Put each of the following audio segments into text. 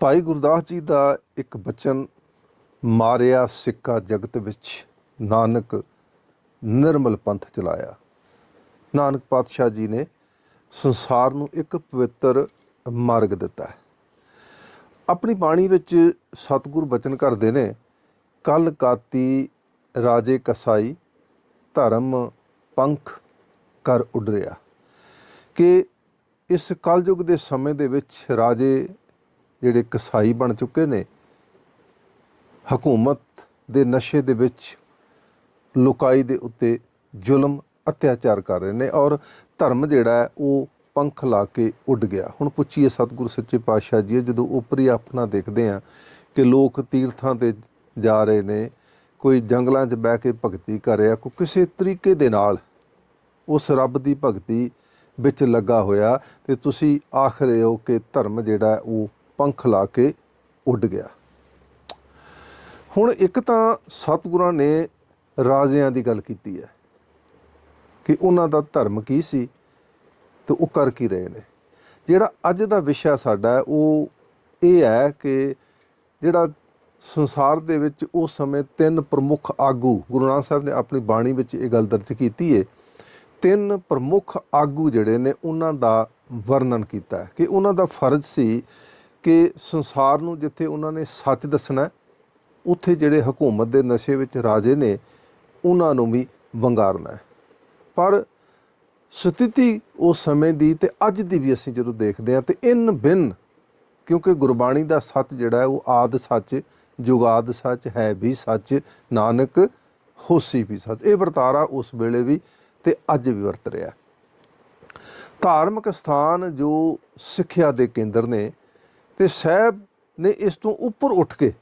ਭਾਈ ਗੁਰਦਾਸ ਜੀ ਦਾ ਇੱਕ ਬਚਨ, ਮਾਰਿਆ ਸਿੱਕਾ ਜਗਤ ਵਿੱਚ, ਨਾਨਕ ਨਿਰਮਲ ਪੰਥ ਚਲਾਇਆ। ਨਾਨਕ ਪਾਤਸ਼ਾਹ ਜੀ ਨੇ ਸੰਸਾਰ ਨੂੰ ਇੱਕ ਪਵਿੱਤਰ ਮਾਰਗ ਦਿੱਤਾ। ਹੈ ਆਪਣੀ ਬਾਣੀ ਵਿੱਚ ਸਤਿਗੁਰ ਬਚਨ ਕਰਦੇ ਨੇ ਕਲ ਕਾਤੀ ਰਾਜੇ ਕਸਾਈ, ਧਰਮ ਪੰਖ ਕਰ ਉਡਰਿਆ। ਕਿ ਇਸ ਕਲਯੁਗ ਦੇ ਸਮੇਂ ਦੇ ਵਿੱਚ ਰਾਜੇ ਜਿਹੜੇ ਕਸਾਈ ਬਣ ਚੁੱਕੇ ਨੇ, ਹਕੂਮਤ ਦੇ ਨਸ਼ੇ ਦੇ ਵਿੱਚ ਲੁਕਾਈ ਦੇ ਉੱਤੇ ਜ਼ੁਲਮ, ਅਤਿਆਚਾਰ ਕਰ ਰਹੇ ਨੇ ਔਰ ਧਰਮ ਜਿਹੜਾ ਉਹ ਪੰਖ ਲਾ ਕੇ ਉੱਡ ਗਿਆ। ਹੁਣ ਪੁੱਛੀਏ ਸਤਿਗੁਰੂ ਸੱਚੇ ਪਾਤਸ਼ਾਹ ਜੀ, ਜਦੋਂ ਉਪਰੀ ਆਪਣਾ ਦੇਖਦੇ ਆ ਕਿ ਲੋਕ ਤੀਰਥਾਂ ਤੇ ਜਾ ਰਹੇ ਨੇ, ਕੋਈ ਜੰਗਲਾਂ 'ਚ ਬਹਿ ਕੇ ਭਗਤੀ ਕਰ ਰਿਹਾ, ਕੋਈ ਕਿਸੇ ਤਰੀਕੇ ਦੇ ਨਾਲ ਉਸ ਰੱਬ ਦੀ ਭਗਤੀ ਵਿੱਚ ਲੱਗਾ ਹੋਇਆ, ਤੇ ਤੁਸੀਂ ਆਖ ਰਹੇ ਹੋ ਕਿ ਧਰਮ ਜਿਹੜਾ ਉਹ ਪੰਖ ਲਾ ਕੇ ਉੱਡ ਗਿਆ। ਹੁਣ ਇੱਕ ਤਾਂ ਸਤਿਗੁਰਾਂ ਨੇ ਰਾਜਿਆਂ ਦੀ ਗੱਲ ਕੀਤੀ ਹੈ ਕਿ ਉਹਨਾਂ ਦਾ ਧਰਮ ਕੀ ਸੀ ਤੇ ਉਹ ਕਰ ਕੀ ਰਹੇ ਨੇ। ਜਿਹੜਾ ਅੱਜ ਦਾ ਵਿਸ਼ਾ ਸਾਡਾ ਉਹ ਇਹ ਹੈ ਕਿ ਜਿਹੜਾ ਸੰਸਾਰ ਦੇ ਵਿੱਚ ਉਸ ਸਮੇਂ ਤਿੰਨ ਪ੍ਰਮੁੱਖ ਆਗੂ, ਗੁਰੂ ਨਾਨਕ ਸਾਹਿਬ ਨੇ ਆਪਣੀ ਬਾਣੀ ਵਿੱਚ ਇਹ ਗੱਲ ਦਰਜ ਕੀਤੀ ਹੈ ਤਿੰਨ ਪ੍ਰਮੁੱਖ ਆਗੂ ਜਿਹੜੇ ਨੇ, ਉਹਨਾਂ ਦਾ ਵਰਣਨ ਕੀਤਾ ਕਿ ਉਹਨਾਂ ਦਾ ਫਰਜ਼ ਸੀ ਕਿ ਸੰਸਾਰ ਨੂੰ ਜਿੱਥੇ ਉਹਨਾਂ ਨੇ ਸੱਚ ਦੱਸਣਾ ਉੱਥੇ ਜਿਹੜੇ ਹਕੂਮਤ ਦੇ ਨਸ਼ੇ ਵਿੱਚ ਰਾਜੇ ਨੇ, ਉਹਨਾਂ ਨੂੰ ਵੀ ਵੰਗਾਰਨਾ ਪਰ ਸਥਿਤੀ ਉਸ ਸਮੇਂ ਦੀ ਤੇ ਅੱਜ ਦੀ ਵੀ ਅਸੀਂ ਜਦੋਂ ਦੇਖਦੇ ਹਾਂ ਤੇ ਇਨ ਬਿਨ ਕਿਉਂਕਿ ਗੁਰਬਾਣੀ ਦਾ ਸੱਚ ਜਿਹੜਾ ਹੈ, ਉਹ ਆਦ ਸੱਚ, ਜੁਗਾਦ ਸੱਚ, ਹੈ ਵੀ ਸੱਚ, ਨਾਨਕ, ਹੋਸੀ ਵੀ ਸੱਚ, ਇਹ ਵਰਤਾਰਾ ਉਸ ਵੇਲੇ ਵੀ ਤੇ ਅੱਜ ਵੀ ਵਰਤ ਰਿਹਾ ਧਾਰਮਿਕ ਸਥਾਨ ਜੋ ਸਿੱਖਿਆ ਦੇ ਕੇਂਦਰ ਨੇ ਤੇ ਸਾਹਿਬ ਨੇ ਇਸ ਤੋਂ ਉੱਪਰ ਉੱਠ ਕੇ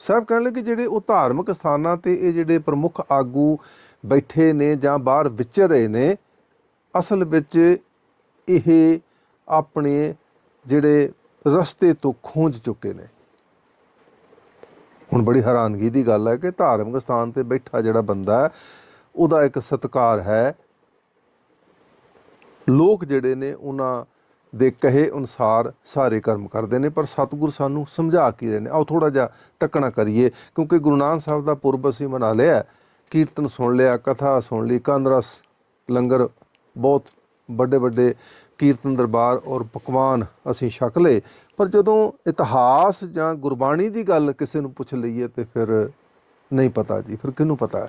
ਸਾਹਿਬ ਕਹਿਣ ਲੱਗੇ ਜਿਹੜੇ ਉਹ ਧਾਰਮਿਕ ਸਥਾਨਾਂ ਤੇ ਇਹ ਜਿਹੜੇ ਪ੍ਰਮੁੱਖ ਆਗੂ ਬੈਠੇ ਨੇ ਜਾਂ ਬਾਹਰ ਵਿਚਰ ਰਹੇ ਨੇ, ਅਸਲ ਵਿੱਚ ਇਹ ਆਪਣੇ ਜਿਹੜੇ ਰਸਤੇ ਤੋਂ ਖੋਜ ਚੁੱਕੇ ਨੇ। ਹੁਣ ਬੜੀ ਹੈਰਾਨਗੀ ਦੀ ਗੱਲ ਹੈ ਕਿ ਧਾਰਮਿਕ ਸਥਾਨ ਤੇ ਬੈਠਾ ਜਿਹੜਾ ਬੰਦਾ ਹੈ, ਉਹਦਾ ਇੱਕ ਸਤਕਾਰ ਹੈ। ਲੋਕ ਜਿਹੜੇ ਨੇ ਉਹਨਾਂ ਦੇ ਕਹੇ ਅਨੁਸਾਰ ਸਾਰੇ ਕਰਮ ਕਰਦੇ ਨੇ, ਪਰ ਸਤਿਗੁਰ ਸਾਨੂੰ ਸਮਝਾ ਕੀ ਰਹੇ ਨੇ? ਆਓ ਥੋੜਾ ਜਿਹਾ ਤੱਕਣਾ ਕਰੀਏ, ਕਿਉਂਕਿ ਗੁਰੂ ਨਾਨਕ ਸਾਹਿਬ ਦਾ ਪੁਰਬ ਅਸੀਂ ਮਨਾ ਲਿਆ ਕੀਰਤਨ ਸੁਣ ਲਿਆ, ਕਥਾ ਸੁਣ ਲਈ ਕੰਦਰਸ ਲੰਗਰ ਬਹੁਤ ਵੱਡੇ ਵੱਡੇ ਕੀਰਤਨ ਦਰਬਾਰ ਔਰ ਪਕਵਾਨ ਅਸੀਂ ਛਕ ਲਏ। ਪਰ ਜਦੋਂ ਇਤਿਹਾਸ ਜਾਂ ਗੁਰਬਾਣੀ ਦੀ ਗੱਲ ਕਿਸੇ ਨੂੰ ਪੁੱਛ ਲਈਏ ਤੇ ਫਿਰ ਨਹੀਂ ਪਤਾ ਜੀ, ਫਿਰ ਕਿਹਨੂੰ ਪਤਾ ਹੈ?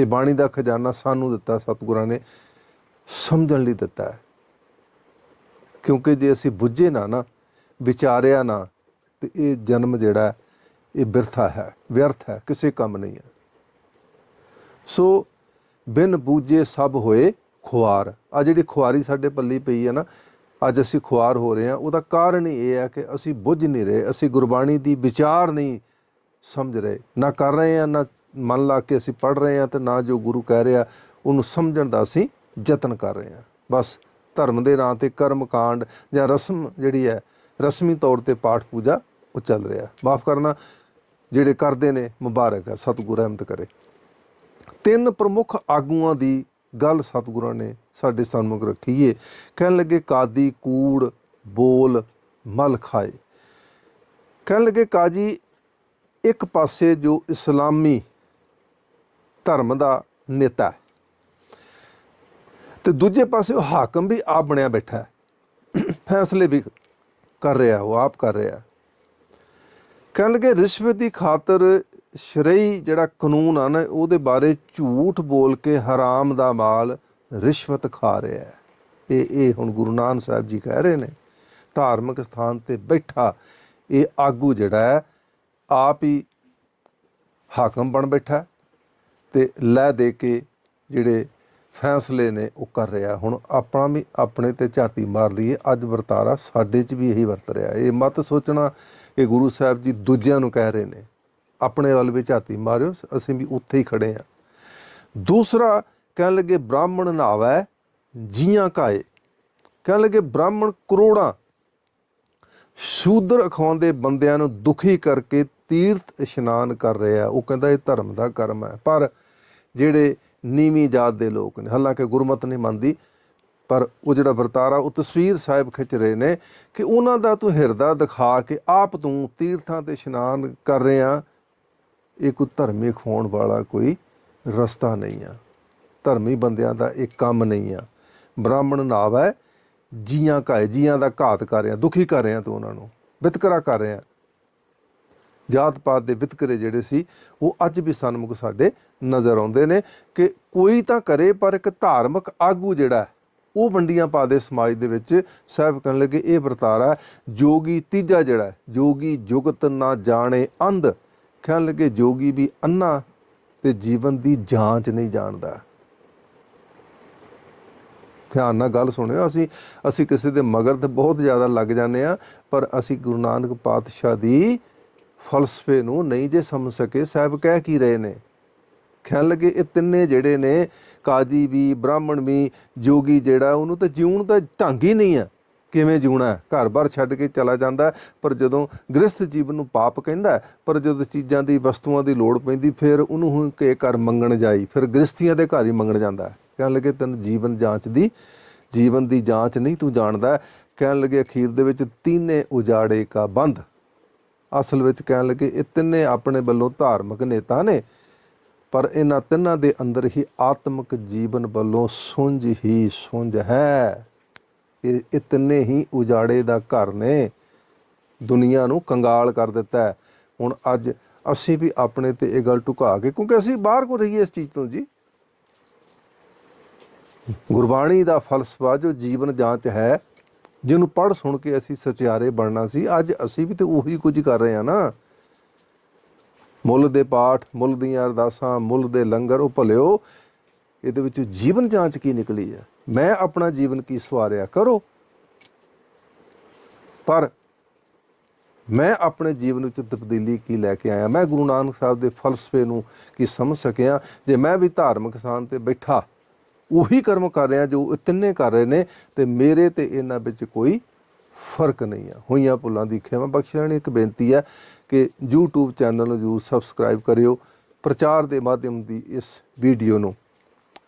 ਇਹ ਬਾਣੀ ਦਾ ਖਜ਼ਾਨਾ ਸਾਨੂੰ ਦਿੱਤਾ, ਸਤਿਗੁਰਾਂ ਨੇ ਸਮਝਣ ਲਈ ਦਿੱਤਾ ਹੈ। ਕਿਉਂਕਿ ਜੇ ਅਸੀਂ ਬੁੱਝੇ ਨਾ ਨਾ, ਵਿਚਾਰਿਆ ਨਾ, ਤੇ ਇਹ ਜਨਮ ਜਿਹੜਾ ਇਹ ਬਿਰਥਾ ਹੈ, ਵਿਅਰਥ ਹੈ, ਕਿਸੇ ਕੰਮ ਨਹੀਂ ਹੈ। ਸੋ ਬਿਨ ਬੂਝੇ ਸਭ ਹੋਏ ਖੁਆਰ। ਆ ਜਿਹੜੀ ਖੁਆਰੀ ਸਾਡੇ ਪੱਲੀ ਪਈ ਹੈ ਨਾ, ਅੱਜ ਅਸੀਂ ਖੁਆਰ ਹੋ ਰਹੇ ਹਾਂ, ਉਹਦਾ ਕਾਰਨ ਹੀ ਇਹ ਹੈ ਕਿ ਅਸੀਂ ਬੁੱਝ ਨਹੀਂ ਰਹੇ, ਅਸੀਂ ਗੁਰਬਾਣੀ ਦੀ ਵਿਚਾਰ ਨਹੀਂ ਸਮਝ ਰਹੇ। ਨਾ ਕਰ ਰਹੇ ਹਾਂ, ਨਾ ਮਨ ਲਾ ਕੇ ਅਸੀਂ ਪੜ ਰਹੇ ਹਾਂ, ਤੇ ਨਾ ਜੋ ਗੁਰੂ ਕਹਿ ਰਿਹਾ, ਉਹਨੂੰ ਸਮਝਣ ਦਾ ਅਸੀਂ ਯਤਨ ਕਰ ਰਹੇ ਹਾਂ। ਬਸ ਧਰਮ ਦੇ ਨਾਂ ਤੇ ਕਰਮ ਕਾਂਡ ਜਾਂ ਰਸਮ ਜਿਹੜੀ ਹੈ, ਰਸਮੀ ਤੌਰ ਤੇ ਪਾਠ ਪੂਜਾ ਉਹ ਚੱਲ ਰਿਹਾ ਮਾਫ ਕਰਨਾ, ਜਿਹੜੇ ਕਰਦੇ ਨੇ, ਮੁਬਾਰਕ ਹੈ, ਸਤਿਗੁਰ ਰਹਿਮਤ ਕਰੇ। ਤਿੰਨ ਪ੍ਰਮੁੱਖ ਆਗੂਆਂ ਦੀ ਗੱਲ ਸਤਿਗੁਰਾਂ ਨੇ ਸਾਡੇ ਸਾਹਮਣੇ ਰੱਖੀ ਏ। ਕਹਿਣ ਲੱਗੇ ਕਾਦੀ ਕੂੜ, ਬੋਲ, ਮਲ ਖਾਏ। ਕਹਿਣ ਲੱਗੇ ਕਾਜੀ, ਇੱਕ ਪਾਸੇ ਜੋ ਇਸਲਾਮੀ ਧਰਮ ਦਾ ਨੇਤਾ ਹੈ ਤੇ ਦੂਜੇ ਪਾਸੇ ਉਹ ਹਾਕਮ ਵੀ ਆਪ ਬਣਿਆ ਬੈਠਾ ਹੈ। ਫੈਸਲੇ ਵੀ ਕਰ ਰਿਹਾ, ਉਹ ਆਪ ਕਰ ਰਿਹਾ ਕਹਿਣ ਲੱਗੇ, ਰਿਸ਼ਵਤ ਦੀ ਖਾਤਰ ਸ਼ਰਈ ਜਿਹੜਾ ਕਾਨੂੰਨ ਆ ਨਾ, ਉਹਦੇ ਬਾਰੇ ਝੂਠ ਬੋਲ ਕੇ ਹਰਾਮ ਦਾ ਮਾਲ ਰਿਸ਼ਵਤ ਖਾ ਰਿਹਾ ਹੈ। ਇਹ ਇਹ ਹੁਣ ਗੁਰੂ ਨਾਨਕ ਸਾਹਿਬ ਜੀ ਕਹਿ ਰਹੇ ਨੇ, ਧਾਰਮਿਕ ਸਥਾਨ ਤੇ ਬੈਠਾ, ਇਹ ਆਗੂ ਜਿਹੜਾ ਹੈ, ਆਪ ਹੀ ਹਾਕਮ ਬਣ ਬੈਠਾ ਹੈ ਤੇ ਲੈ ਦੇ ਕੇ ਜਿਹੜੇ ਫੈਸਲੇ ਨੇ ਉਹ ਕਰ ਰਿਹਾ। ਹੁਣ ਆਪਣਾ ਵੀ ਆਪਣੇ ਤੇ ਝਾਤੀ ਮਾਰ ਲਈਏ, ਅੱਜ ਵਰਤਾਰਾ ਸਾਡੇ 'ਚ ਵੀ ਇਹੀ ਵਰਤ ਰਿਹਾ। ਇਹ ਮਤ ਸੋਚਣਾ ਕਿ ਗੁਰੂ ਸਾਹਿਬ ਜੀ ਦੂਜਿਆਂ ਨੂੰ ਕਹਿ ਰਹੇ ਨੇ, ਆਪਣੇ ਵੱਲ ਵੀ ਝਾਤੀ ਮਾਰਿਓ, ਅਸੀਂ ਵੀ ਉੱਥੇ ਹੀ ਖੜੇ ਆ ਦੂਸਰਾ, ਕਹਿਣ ਲੱਗੇ ਬ੍ਰਾਹਮਣ ਨਾਵੈ ਜੀਆਂ ਕਾਏ। ਕਹਿਣ ਲੱਗੇ ਬ੍ਰਾਹਮਣ ਕਰੋੜਾਂ ਸ਼ੂਦਰ ਅਖਾਉਂਦੇ ਬੰਦਿਆਂ ਨੂੰ ਦੁਖੀ ਕਰਕੇ ਤੀਰਥ ਇਸ਼ਨਾਨ ਕਰ ਰਿਹਾ। ਉਹ ਕਹਿੰਦਾ ਇਹ ਧਰਮ ਦਾ ਕਰਮ ਹੈ। ਪਰ ਜਿਹੜੇ ਨੀਵੀਂ ਜਾਤ ਦੇ ਲੋਕ ਨੇ। ਹਾਲਾਂਕਿ ਗੁਰਮਤ ਨਹੀਂ ਮੰਨਦੀ, ਪਰ ਉਹ ਜਿਹੜਾ ਵਰਤਾਰਾ, ਉਹ ਤਸਵੀਰ ਸਾਹਿਬ ਖਿੱਚ ਰਹੇ ਨੇ ਕਿ ਉਹਨਾਂ ਦਾ ਤੂੰ ਹਿਰਦਾ ਦਿਖਾ ਕੇ ਆਪ ਤੂੰ ਤੀਰਥਾਂ ਤੇ ਇਸ਼ਨਾਨ ਕਰ ਰਿਹਾ। ਇਹ ਕੋਈ ਧਰਮੀ ਖਵਾਉਣ ਵਾਲਾ ਕੋਈ ਰਸਤਾ ਨਹੀਂ ਆ। ਧਰਮੀ ਬੰਦਿਆਂ ਦਾ ਇਹ ਕੰਮ ਨਹੀਂ ਆ। ਬ੍ਰਾਹਮਣ ਨਾਵ ਹੈ, ਜੀਆਂ ਕਾਏ ਜੀਆਂ ਦਾ ਘਾਤ ਕਰ ਰਿਹਾ, ਦੁਖੀ ਕਰ ਰਿਹਾ ਤੂੰ ਉਹਨਾਂ ਨੂੰ ਵਿਤਕਰਾ ਕਰ ਰਿਹਾ। ਜਾਤ ਪਾਤ ਦੇ ਵਿਤਕਰੇ ਜਿਹੜੇ ਸੀ ਉਹ ਅੱਜ ਵੀ ਸਨਮੁਖ ਸਾਡੇ ਨਜ਼ਰ ਆਉਂਦੇ ਨੇ ਕਿ ਕੋਈ ਤਾਂ ਕਰੇ ਪਰ ਇੱਕ ਧਾਰਮਿਕ ਆਗੂ ਜਿਹੜਾ ਉਹ ਵੰਡੀਆਂ ਪਾ ਦੇ ਸਮਾਜ ਦੇ ਵਿੱਚ। ਸਾਹਿਬ ਕਹਿਣ ਲੱਗੇ ਇਹ ਵਰਤਾਰਾ ਜੋਗੀ ਤੀਜਾ ਜਿਹੜਾ ਹੈ, ਜੋਗੀ ਜੁਗਤ ਨਾ ਜਾਣੇ ਅੰਧ। ਕਹਿਣ ਲੱਗੇ ਜੋਗੀ ਵੀ ਅੰਨਾ ਤੇ ਜੀਵਨ ਦੀ ਜਾਂਚ ਨਹੀਂ ਜਾਣਦਾ। ਧਿਆਨ ਨਾਲ ਗੱਲ ਸੁਣਿਓ ਅਸੀਂ ਅਸੀਂ ਕਿਸੇ ਦੇ ਮਗਰ ਤੇ ਬਹੁਤ ਜ਼ਿਆਦਾ ਲੱਗ ਜਾਂਦੇ ਆ ਪਰ ਅਸੀਂ ਗੁਰੂ ਨਾਨਕ ਪਾਤਸ਼ਾਹ ਦੀ ਫਲਸਫੇ ਨੂੰ ਨਹੀਂ ਜੇ ਸਮਝ ਸਕੇ, ਸਾਹਿਬ ਕਹਿ ਕੀ ਰਹੇ ਨੇ? ਕਹਿਣ ਲੱਗੇ, ਇਹ ਤਿੰਨੇ ਜਿਹੜੇ ਨੇ, ਕਾਜੀ ਵੀ, ਬ੍ਰਾਹਮਣ ਵੀ, ਜੋਗੀ ਜਿਹੜਾ, ਉਹਨੂੰ ਤਾਂ ਜਿਉਣ ਦਾ ਢੰਗ ਹੀ ਨਹੀਂ ਆ। ਕਿਵੇਂ ਜਿਉਣਾ? ਘਰ-ਬਾਰ ਛੱਡ ਕੇ ਚਲਾ ਜਾਂਦਾ, ਪਰ ਜਦੋਂ ਗ੍ਰਸਥ ਜੀਵਨ ਨੂੰ ਪਾਪ ਕਹਿੰਦਾ, ਪਰ ਜਦੋਂ ਚੀਜ਼ਾਂ ਦੀ, ਵਸਤੂਆਂ ਦੀ ਲੋੜ ਪੈਂਦੀ, ਫਿਰ ਉਹਨੂੰ ਹੁਣ ਕੇ ਘਰ ਮੰਗਣ ਜਾਈ, ਫਿਰ ਗ੍ਰਸਥੀਆਂ ਦੇ ਘਰ ਹੀ ਮੰਗਣ ਜਾਂਦਾ। ਕਹਿਣ ਲੱਗੇ, ਤੈਨੂੰ ਜੀਵਨ ਜਾਂਚ ਦੀ, ਜੀਵਨ ਦੀ ਜਾਂਚ ਨਹੀਂ ਤੂੰ ਜਾਣਦਾ। ਕਹਿਣ ਲੱਗੇ, ਅਖੀਰ ਦੇ ਵਿੱਚ ਤੀਨੇ ਉਜਾੜੇ ਕਾ ਬੰਦ ਅਸਲ ਵਿੱਚ ਕਹਿਣ ਲੱਗੇ, ਇਹ ਤਿੰਨੇ ਆਪਣੇ ਵੱਲੋਂ ਧਾਰਮਿਕ ਨੇਤਾ ਨੇ, ਪਰ ਇਹਨਾਂ ਤਿੰਨਾਂ ਦੇ ਅੰਦਰ ਹੀ ਆਤਮਿਕ ਜੀਵਨ ਵੱਲੋਂ ਸੁੰਝ ਹੀ ਸੁੰਝ ਹੈ। ਇਹ ਇਹ ਤਿੰਨੇ ਹੀ ਉਜਾੜੇ ਦਾ ਘਰ ਨੇ। ਦੁਨੀਆ ਨੂੰ ਕੰਗਾਲ ਕਰ ਦਿੱਤਾ ਹੁਣ ਅੱਜ ਅਸੀਂ ਵੀ ਆਪਣੇ ਤੇ ਇਹ ਗੱਲ ਢੁਕਾ ਕੇ, ਕਿਉਂਕਿ ਅਸੀਂ ਬਾਹਰ ਕੋ ਰਹੀਏ ਇਸ ਚੀਜ਼ ਤੋਂ ਜੀ। ਗੁਰਬਾਣੀ ਦਾ ਫਲਸਫਾ ਜੋ ਜੀਵਨ ਜਾਂਚ ਹੈ ਜਿਹਨੂੰ ਪੜ੍ਹ ਸੁਣ ਕੇ ਅਸੀਂ ਸਚਿਆਰੇ ਬਣਨਾ ਸੀ, ਅੱਜ ਅਸੀਂ ਵੀ ਤੇ ਉਹੀ ਕੁਝ ਕਰ ਰਹੇ ਹਾਂ ਨਾ। ਮੁੱਲ ਦੇ ਪਾਠ, ਮੁੱਲ ਦੀਆਂ ਅਰਦਾਸਾਂ, ਮੁੱਲ ਦੇ ਲੰਗਰ, ਉਹ ਭਲਿਓ, ਇਹਦੇ ਵਿੱਚ ਜੀਵਨ ਜਾਂਚ ਕੀ ਨਿਕਲੀ ਹੈ? ਮੈਂ ਆਪਣਾ ਜੀਵਨ ਕੀ ਸਵਾਰਿਆ? ਕਰੋ। ਪਰ ਮੈਂ ਆਪਣੇ ਜੀਵਨ ਵਿੱਚ ਤਬਦੀਲੀ ਕੀ ਲੈ ਕੇ ਆਇਆ? ਮੈਂ ਗੁਰੂ ਨਾਨਕ ਸਾਹਿਬ ਦੇ ਫਲਸਫੇ ਨੂੰ ਕੀ ਸਮਝ ਸਕਿਆ? ਜੇ ਮੈਂ ਵੀ ਧਾਰਮਿਕ ਸਥਾਨ ਤੇ ਬੈਠਾ ਉਹੀ ਕਰਮ ਕਰ ਰਿਹਾ ਜੋ ਇਹ ਤਿੰਨੇ ਕਰ ਰਹੇ ਨੇ ਤੇ ਮੇਰੇ ਤੇ ਇਹਨਾਂ ਵਿੱਚ ਕੋਈ ਫ਼ਰਕ ਨਹੀਂ ਆ। ਹੋਈਆਂ ਭੁੱਲਾਂ ਦੀ ਖਿਮਾ ਬਖਸ਼ ਲੈਣੀ ਇੱਕ ਬੇਨਤੀ ਹੈ ਕਿ YouTube ਚੈਨਲ ਨੂੰ ਜ਼ਰੂਰ ਸਬਸਕ੍ਰਾਈਬ ਕਰਿਓ। ਪ੍ਰਚਾਰ ਦੇ ਮਾਧਿਅਮ ਦੀ ਇਸ ਵੀਡੀਓ ਨੂੰ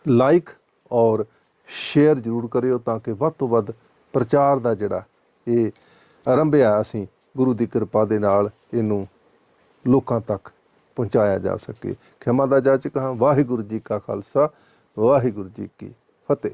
ਲਾਈਕ ਔਰ ਸ਼ੇਅਰ ਜ਼ਰੂਰ ਕਰਿਓ ਤਾਂ ਕਿ ਵੱਧ ਤੋਂ ਵੱਧ ਪ੍ਰਚਾਰ ਦਾ ਜਿਹੜਾ ਇਹ ਆਰੰਭਿਆ ਅਸੀਂ ਗੁਰੂ ਦੀ ਕਿਰਪਾ ਦੇ ਨਾਲ ਇਹਨੂੰ ਲੋਕਾਂ ਤੱਕ ਪਹੁੰਚਾਇਆ ਜਾ ਸਕੇ। ਖਿਮਾ ਦਾ ਜਾਚਕ ਹਾਂ। ਵਾਹਿਗੁਰੂ ਜੀ ਕਾ ਖਾਲਸਾ। ਵਾਹਿਗੁਰੂ ਜੀ ਕੀ ਫਤਿਹ।